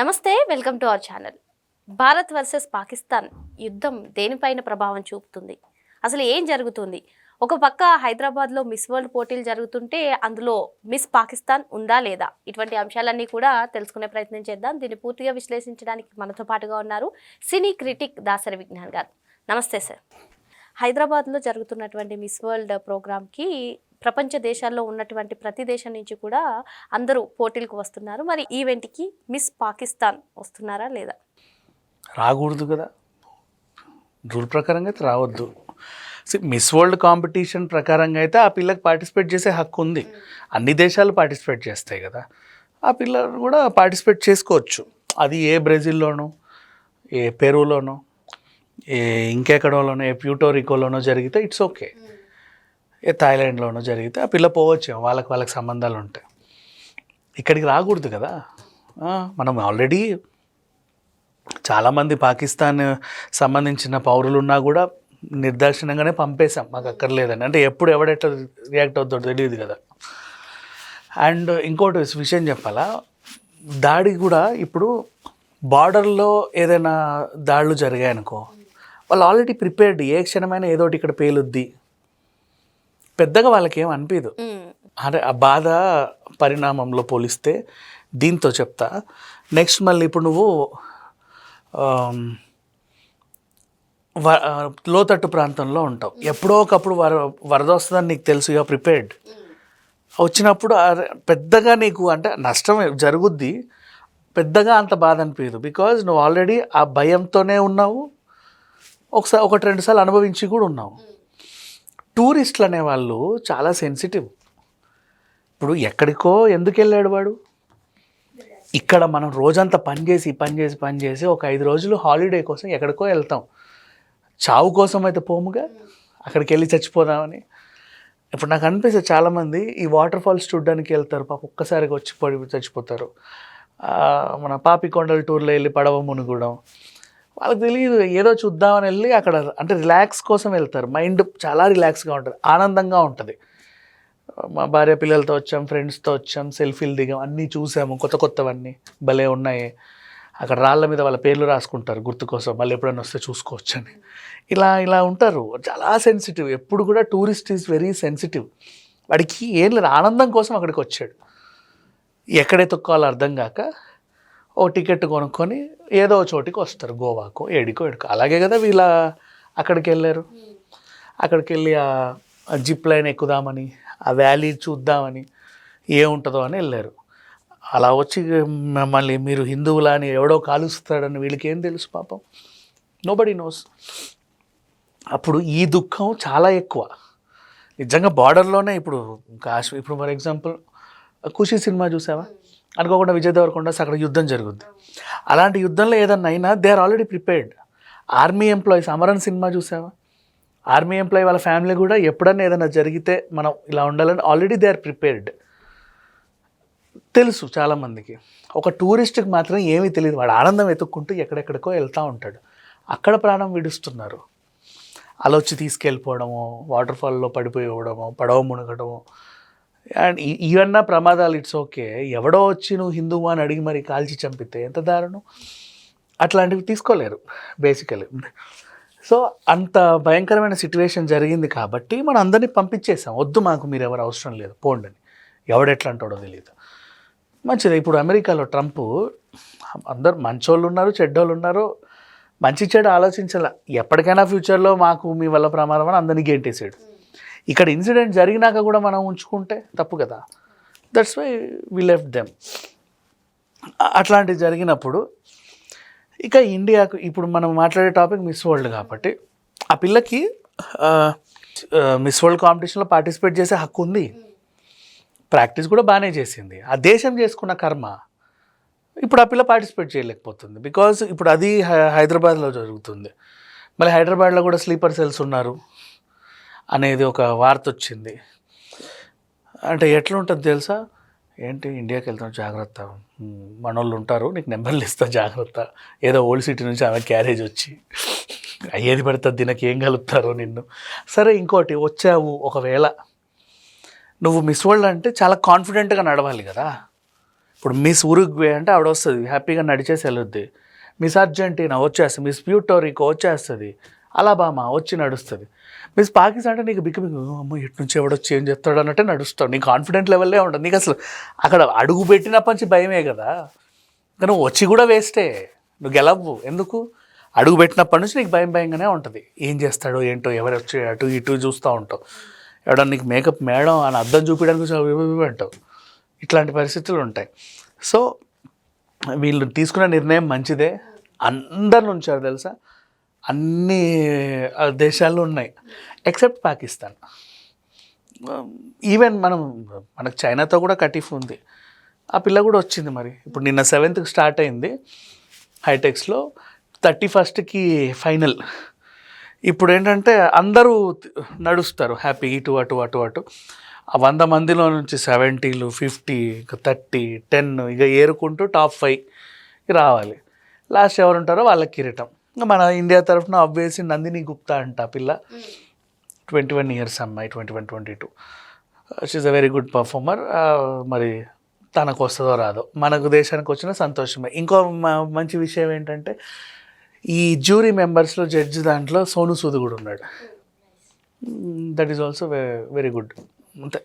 నమస్తే welcome to our channel. Bharat versus Pakistan యుద్ధం దేనిపైన ప్రభావం చూపుతుంది? అసలు ఏం జరుగుతుంది? ఒక పక్క హైదరాబాద్లో మిస్ వరల్డ్ పోటీలు జరుగుతుంటే అందులో మిస్ పాకిస్తాన్ ఉందా లేదా? ఇటువంటి అంశాలన్నీ కూడా తెలుసుకునే ప్రయత్నం చేద్దాం. దీన్ని పూర్తిగా విశ్లేషించడానికి మనతో పాటుగా ఉన్నారు సినీ క్రిటిక్ దాసరి విజ్ఞాన్ గారు. నమస్తే సార్. హైదరాబాద్లో జరుగుతున్నటువంటి మిస్ వరల్డ్ ప్రోగ్రామ్కి ప్రపంచ దేశాల్లో ఉన్నటువంటి ప్రతి దేశం నుంచి కూడా అందరూ పోటీలకు వస్తున్నారు. మరి ఈవెంట్కి మిస్ పాకిస్తాన్ వస్తున్నారా లేదా? రాకూడదు కదా. రూల్ ప్రకారంగా అయితే రావద్దు. మిస్ వరల్డ్ కాంపిటీషన్ ప్రకారంగా అయితే ఆ పిల్లకి పార్టిసిపేట్ చేసే హక్కు ఉంది. అన్ని దేశాలు పార్టిసిపేట్ చేస్తాయి కదా. ఆ పిల్ల కూడా పార్టిసిపేట్ చేసుకోవచ్చు. అది ఏ బ్రెజిల్లోనో ఏ పెరూలోనో ఏ ఇంకెక్కడోలోనో ఏ ప్యూటోరికోలోనో జరిగితే ఇట్స్ ఓకే ఏ థాయిలాండ్లోనో జరిగితే ఆ పిల్ల పోవచ్చు వాళ్ళకి వాళ్ళకి సంబంధాలు ఉంటాయి. ఇక్కడికి రాకూడదు కదా. మనం ఆల్రెడీ చాలామంది పాకిస్తాన్ సంబంధించిన పౌరులు ఉన్నా కూడా నిర్దాక్షిణ్యంగానే పంపేశాం మాకు అక్కర్లేదని. అంటే ఎప్పుడు ఎవడెట్లా రియాక్ట్ అవుతాడో తెలియదు కదా. అండ్ ఇంకోటి విషయం చెప్పాలా దాడి కూడా ఇప్పుడు బార్డర్లో ఏదైనా దాడులు జరిగాయనుకో వాళ్ళు ఆల్రెడీ ప్రిపేర్డ్ ఏ క్షణమైనా ఏదోటి ఇక్కడ పేలుద్ది. పెద్దగా వాళ్ళకి ఏం అనిపించదు అరే ఆ బాధ పరిణామంలో పోలిస్తే దీంతో చెప్తా. నెక్స్ట్ మళ్ళీ ఇప్పుడు నువ్వు లోతట్టు ప్రాంతంలో ఉంటావు. ఎప్పుడో ఒకప్పుడు వర వరద వస్తుందని నీకు తెలుసు యూ ప్రిపేర్డ్ వచ్చినప్పుడు పెద్దగా నీకు అంటే నష్టం జరుగుద్ది. పెద్దగా అంత బాధ అనిపించదు బికాజ్ నువ్వు ఆల్రెడీ ఆ భయంతోనే ఉన్నావు. ఒకసారి ఒకటి రెండు సార్లు అనుభవించి కూడా ఉన్నావు. టూరిస్టులు అనేవాళ్ళు చాలా సెన్సిటివ్. ఇప్పుడు ఎక్కడికో ఎందుకు వెళ్ళాడు వాడు? ఇక్కడ మనం రోజంతా పని చేసి పని చేసి పని చేసి ఒక ఐదు రోజులు హాలిడే కోసం ఎక్కడికో వెళ్తాం. చావు కోసం అయితే పోముగా? అక్కడికి వెళ్ళి చచ్చిపోదామని. ఇప్పుడు నాకు అనిపిస్తుంది చాలామంది ఈ వాటర్ ఫాల్స్ చూడడానికి వెళ్తారు పాప ఒక్కసారిగా వచ్చి పడి చచ్చిపోతారు. మన పాపికొండల టూర్లో వెళ్ళి పడవ మునుగడం. వాళ్ళకి తెలియదు ఏదో చూద్దామని వెళ్ళి అక్కడ అంటే రిలాక్స్ కోసం వెళ్తారు. మైండ్ చాలా రిలాక్స్గా ఉంటుంది. ఆనందంగా ఉంటుంది. మా భార్య పిల్లలతో వచ్చాం ఫ్రెండ్స్తో వచ్చాం సెల్ఫీలు దిగాం అన్నీ చూసాము. కొత్త కొత్తవన్నీ భలే ఉన్నాయి. అక్కడ రాళ్ళ మీద వాళ్ళ పేర్లు రాసుకుంటారు గుర్తు కోసం. మళ్ళీ ఎప్పుడైనా వస్తే చూసుకోవచ్చు అని ఇలా ఇలా ఉంటారు. చాలా సెన్సిటివ్ ఎప్పుడు కూడా టూరిస్ట్ ఈజ్ వెరీ సెన్సిటివ్ వాడికి ఏం లేదు. ఆనందం కోసం అక్కడికి వచ్చాడు. ఎక్కడే తొక్కాలో అర్థం కాక ఓ టికెట్ కొనుక్కొని ఏదో చోటికి వస్తారు గోవాకో ఏడికో ఏడుకో. అలాగే కదా వీళ్ళ అక్కడికి వెళ్ళారు. అక్కడికి వెళ్ళి ఆ జిప్ లైన్ ఎక్కుదామని ఆ వ్యాలీ చూద్దామని ఏముంటుందో అని వెళ్ళారు. అలా వచ్చి మళ్ళీ మీరు హిందువులా అని ఎవడో కాలుస్తాడని వీళ్ళకి ఏం తెలుసు పాపం? నోబడి నోస్ అప్పుడు ఈ దుఃఖం చాలా ఎక్కువ. నిజంగా బార్డర్లోనే ఇప్పుడు కాశ్మీర్ ఇప్పుడు ఫర్ ఎగ్జాంపుల్ ఖుషి సినిమా చూసావా? అనుకోకుండా విజయ్ దేవరకొండ అక్కడ యుద్ధం జరుగుద్ది. అలాంటి యుద్ధంలో ఏదన్నా అయినా they are already prepared army employees Amaran cinema చూసావా? ఆర్మీ ఎంప్లాయీ వాళ్ళ ఫ్యామిలీ కూడా ఎప్పుడన్నా ఏదైనా జరిగితే మనం ఇలా ఉండాలని ఆల్రెడీ దే ఆర్ ప్రిపేర్డ్ తెలుసు చాలామందికి. ఒక టూరిస్ట్కి మాత్రం ఏమీ తెలియదు. వాడు ఆనందం వెతుక్కుంటూ ఎక్కడెక్కడికో వెళ్తూ ఉంటాడు. అక్కడ ప్రాణం విడుస్తున్నారు. అలా వచ్చి తీసుకెళ్ళిపోవడము వాటర్ఫాల్లో పడిపోయి ఇవ్వడము పడవ మునగడము అండ్ ఈ- ఇవన్నా ప్రమాదాలు ఇట్స్ ఓకే ఎవడో వచ్చి నువ్వు హిందువు అని అడిగి మరి కాల్చి చంపితే ఎంత దారుణం? అట్లాంటివి తీసుకోలేరు బేసికలీ సో అంత భయంకరమైన సిచ్యువేషన్ జరిగింది కాబట్టి మనం అందరినీ పంపించేసాం వద్దు మాకు మీరు ఎవరు అవసరం లేదు పోండి అని. ఎవడెట్లా అంటాడో తెలియదు మంచిది ఇప్పుడు అమెరికాలో ట్రంప్ అందరు మంచోళ్ళు ఉన్నారు చెడ్డోళ్ళు ఉన్నారు. మంచి చెడు ఆలోచించాల. ఎప్పటికైనా ఫ్యూచర్లో మాకు మీ వల్ల ప్రమాదం అని అందరినీ గేంటేసాడు. ఇక్కడ ఇన్సిడెంట్ జరిగినాక కూడా మనం ఉంచుకుంటే తప్పు కదా. That's why we left them అట్లాంటివి జరిగినప్పుడు ఇక ఇండియాకు ఇప్పుడు మనం మాట్లాడే టాపిక్ మిస్ వరల్డ్ కాబట్టి ఆ పిల్లకి మిస్ వరల్డ్ కాంపిటీషన్లో పార్టిసిపేట్ చేసే హక్కు ఉంది. ప్రాక్టీస్ కూడా బాగానే చేసింది. ఆ దేశం చేసుకున్న కర్మ ఇప్పుడు ఆ పిల్ల పార్టిసిపేట్ చేయలేకపోతుంది. బికాజ్ ఇప్పుడు అది హై- హైదరాబాద్లో జరుగుతుంది. మళ్ళీ హైదరాబాద్లో కూడా స్లీపర్ సెల్స్ ఉన్నారు. అనేది ఒక వార్త వచ్చింది అంటే ఎట్లుంటుంది తెలుసా? ఏంటి ఇండియాకి వెళ్తాం జాగ్రత్త. మనోళ్ళు ఉంటారు నీకు నెంబర్లు ఇస్తా జాగ్రత్త. ఏదో ఓల్డ్ సిటీ నుంచి ఆమె క్యారేజ్ వచ్చి. అయ్యేది పడుతుంది దీనికి ఏం కలుపుతారో నిన్ను. సరే ఇంకోటి వచ్చావు ఒకవేళ. నువ్వు మిస్ వరల్డ్ అంటే చాలా కాన్ఫిడెంట్గా నడవాలి కదా. ఇప్పుడు మిస్ ఉరుగ్వే అంటే ఆవిడ వస్తుంది హ్యాపీగా నడిచేసి వెళ్ళొద్ది. Miss Argentina? వచ్చేస్తుంది. Miss Puerto Rico? వచ్చేస్తుంది. అలాబామా వచ్చి నడుస్తుంది. మిస్ పాకిస్తాన్ అంటే నీకు బిక్కు బిక్కు అమ్మ ఇటు నుంచి ఎవడొచ్చి ఏం చెప్తాడు అన్నట్టే నడుస్తావు నీ కాన్ఫిడెంట్ లెవెల్లే ఉంటుంది నీకు అసలు అక్కడ అడుగు పెట్టినప్పటి నుంచి భయమే కదా. కానీ వచ్చి కూడా వేస్టే. నువ్వు గెలవ్వు ఎందుకు? అడుగు పెట్టినప్పటి నుంచి నీకు భయం భయంగానే ఉంటుంది. ఏం చేస్తాడో ఏంటో ఎవరు వచ్చి అటు ఇటు చూస్తూ ఉంటావు. ఎవడన్నా నీకు మేకప్ మేడం అని అర్థం చూపించడానికి అంటావు. ఇట్లాంటి పరిస్థితులు ఉంటాయి. సో వీళ్ళు తీసుకున్న నిర్ణయం మంచిదే. అందరిని ఉంచారు తెలుసా? అన్ని దేశాల్లో ఉన్నాయి. ఎక్సెప్ట్ పాకిస్తాన్. Um, ఈవెన్ మనం మనకు చైనాతో కూడా కటిఫ్ ఉంది. ఆ పిల్ల కూడా వచ్చింది మరి. ఇప్పుడు నిన్న సెవెంత్కి స్టార్ట్ అయింది. హైటెక్స్లో థర్టీ ఫస్ట్కి ఫైనల్ ఇప్పుడు ఏంటంటే అందరూ నడుస్తారు. హ్యాపీ ఇటు అటు అటు అటు. ఆ వంద మందిలో నుంచి సెవెంటీలు ఫిఫ్టీ ఇక థర్టీ టెన్ ఇక ఏరుకుంటూ టాప్ ఫైవ్ రావాలి. లాస్ట్ ఎవరు ఉంటారో వాళ్ళకి కిరీటం. ఇంకా మన ఇండియా తరఫున అబ్వియస్లీ నందిని గుప్తా అంట పిల్ల. ట్వంటీ వన్ ఇయర్స్ అమ్మాయి twenty one twenty two she a very good performer మరి తనకు వస్తుందో రాదో. మనకు దేశానికి వచ్చిన సంతోషమే. ఇంకో మంచి విషయం ఏంటంటే ఈ జ్యూరీ మెంబర్స్లో జడ్జి దాంట్లో సోను సూద్ కూడా ఉన్నాడు. That is also very good అంతే.